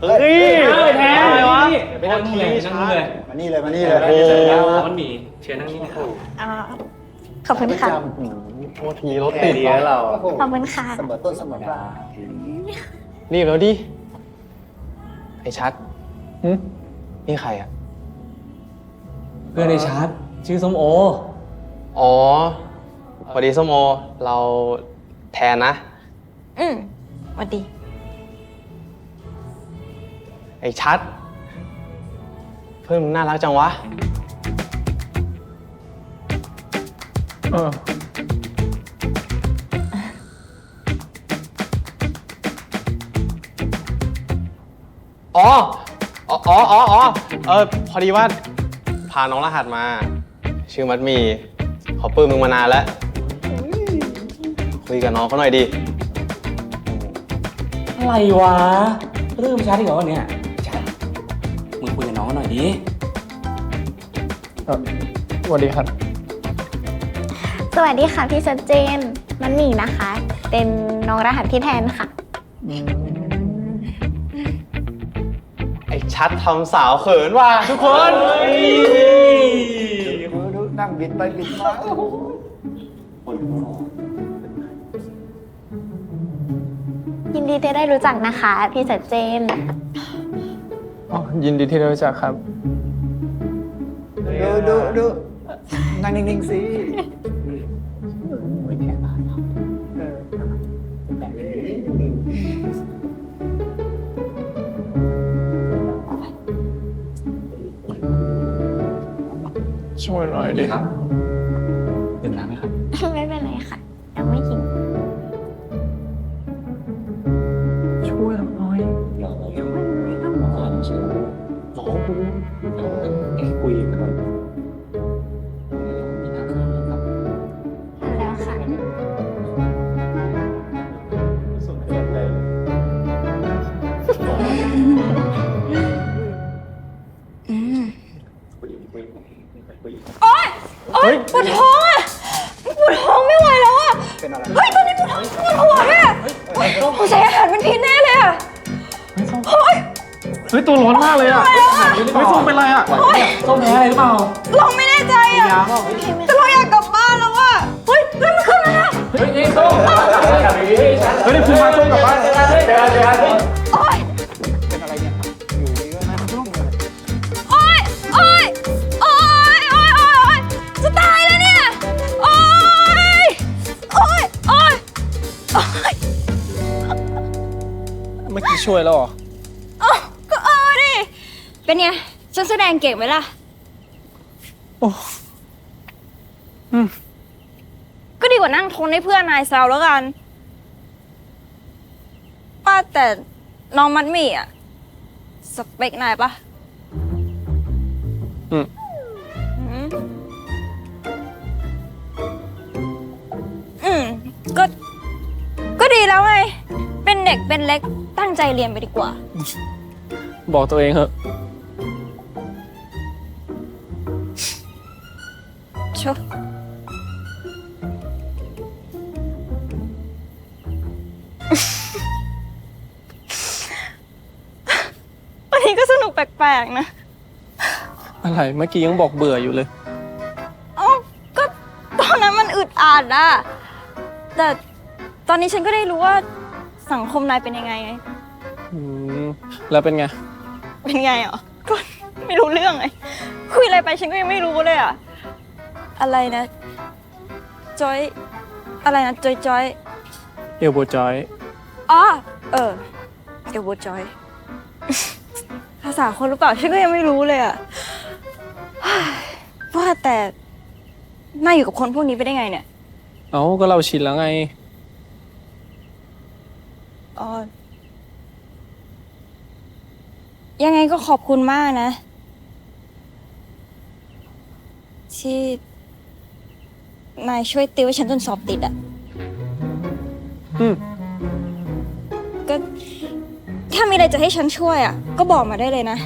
เฮ้ยแทนอะไรวะไปนั่งนู่นเลยนั่งนู่นเลยมานี่เลยมานี่เลยโอ้โหมันหมีเชิญนั่งนี่นะครับอ่าขอบคุณค่ะโทษทีรถติดแล้วเราขอบคุณค่ะเสมอต้นเสมอปลายรีบแล้วดิไอ้ชัดนี่ใครอะเพื่อนในชาร์ตชื่อส้มโอ อ๋อพอดีส้มโอ เราแทนนะ อืมสวัสดีไอ้ชัด เพื่อนมึงน่ารักจังวะอ๋ออ๋อ อ๋อ อ๋อ อ๋อ เออ พอดีว่า พาน้องรหัสมา ชื่อมัดหมีขอปื้มมึงมานานแล้ว คุยกับน้องเขาหน่อยดิ อะไรวะ เรื่องชาร์ตอีกเหรอวันเนี้ยชาร์ต มึงคุยกับน้องหน่อยดิสวัสดีครับ สวัสดีค่ะพี่ชัดเจน มันหนีนะคะ เป็นน้องรหัสพี่แทนค่ะ ไอ้ชัดทำสาวเขินว่ะทุกคนดูดูนั่งบิดไปบิดมาโอ้โหยินดีที่ได้รู้จักนะคะ พี่ชัดเจน อ๋อยินดีที่ได้รู้จักครับ ดูดูดูนั่งนิ่งๆสิช่วยหน่อยดิครับดื่มน้ำไหมครับ ไม่เป็นไรค่ะยังไม่ โอ๊ยปวดท้องอะปวดท้องไม่ไหวแล้วอะเป็นอะไรเฮ้ยตอนนี้ปวดท้องปวดหัวเนี่โอ๊ยสงสัยอาหารเป็นพิษแน่เลยอะโอ๊ยเฮ้ยตัวร้อนมากเลยอะเฮ้ยส้มเป็นไรอะส้มแพ้อะไรหรือเปล่าเราไม่แน่ใจอะแต่เราอยากกลับบ้านแล้วอะเฮ้ยเริ่มันขึ้นแล้วนะเฮ้ยนี่ส้มเฮ้ยนี่คุณมาส้มกลับบ้านโอ๊ยเป็น มื่อกี้ช่วยแล้วเหรอ เอ้าก็เออดิ เป็นไง ฉันแสดงเก่งไหมล่ะ โอ้ก็ดีกว่านั่งทนให้เพื่อนนายแซวแล้วกัน ว่าแต่น้องมัดหมี่อะสเปคนายปะอืม อืมอืม ก็ ก็ดีแล้วไง เป็นเด็กเป็นเล็ก ตั้งใจเรียนไปดีกว่า บอกตัวเองเหอะชัววันนี้ก็สนุกแปลกๆนะ อะไรเมื่อกี้ยังบอกเบื่ออยู่เลย เอ้าก็ตอนนั้นมันอึดอัดอะแต่ตอนนี้ฉันก็ได้รู้ว่าสังคมนายเป็นยังไงไงอืม แล้วเป็นไง เป็นไงเหรอก็ไม่รู้เรื่องไงคุยอะไรไปฉันก็ยังไม่รู้เลยอะอะไรนะ จอย อะไรนะ จอยจอยเอลโบจอย อ๋อ เออ เอลโบจอย ภาษาคนหรือเปล่าฉันก็ยังไม่รู้เลยอะเฮ้ยว่าแต่นายอยู่กับคนพวกนี้ไปได้ไงเนี่ย เอ้าก็เราชินแล้วไง อ๋อ ยังไงก็ขอบคุณมากนะ ที่นายช่วยติวให้ฉันจนสอบติดอะอืมก็ถ้ามีอะไรจะให้ฉันช่วยอะก็บอกมาได้เลยนะ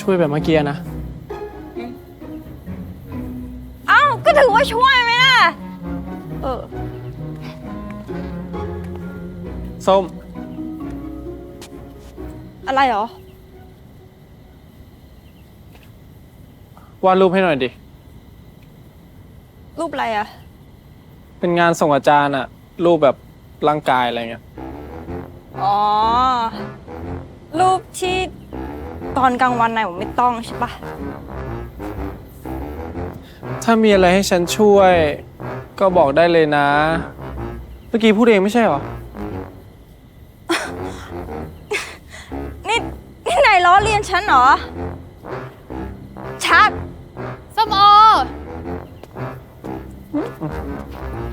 ช่วยแบบเมื่อกี้นะ เอ้าก็ถือว่าช่วย ส้ม อะไรเหรอ วาดรูปให้หน่อยดิ รูปอะไรอะเป็นงานส่งอาจารย์อะรูปแบบร่างกายอะไรเงี้ย อ๋อ รูปที่ตอนกลางวันนายผมไม่ต้องใช่ปะถ้ามีอะไรให้ฉันช่วย ก็บอกได้เลยนะ เมื่อกี้พูดเองไม่ใช่เหรอ อเลียนฉันเหรอ ชักส้มโอ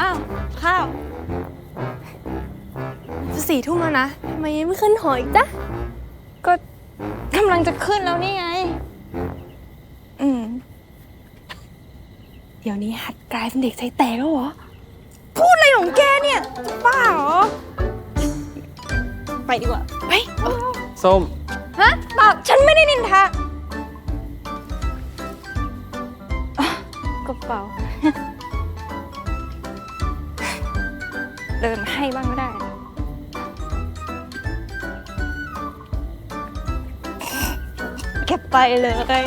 อ้าว ข้าวจะสี่ทุ่มแล้วนะทำไมยังไม่ขึ้นหออีกจ๊ะก็กำลังจะขึ้นแล้วนี่ไง อืม เดี๋ยวนี้หัดกลายเป็นเด็กใจแตกแล้วเหรอ พูดอะไรของแกเนี่ยจะบ้าเหรอ ไปดีกว่า ไปเอาส้มฮะเปล่า ฉันไม่ได้นินทาอะก็เป๋า เดินให้บ้างก็ได้แกไปเลย